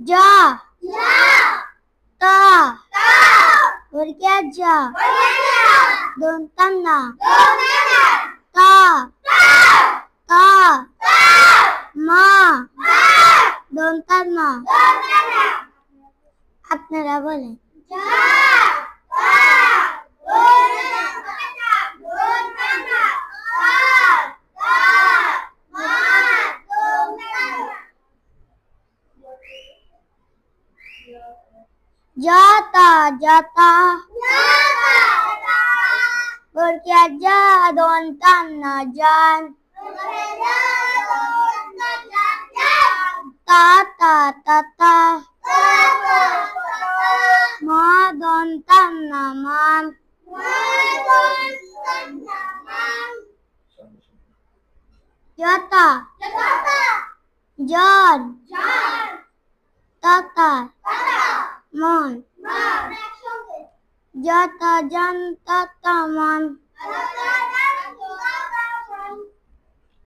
যা যা তা তা বর্গিয়া যা বর্গিয়া দন্তান্না দন্তানা তা তা তা তা মা মা দন্তান্না দন্তানা আপনারা বলেন Jata, jata. Jata, jata. Berkerja dontan najan. Tata, tata. Tata, tata. Ma dontan naman. Ma. Jata. Jata. John. তাতা মন যত জন তত মন।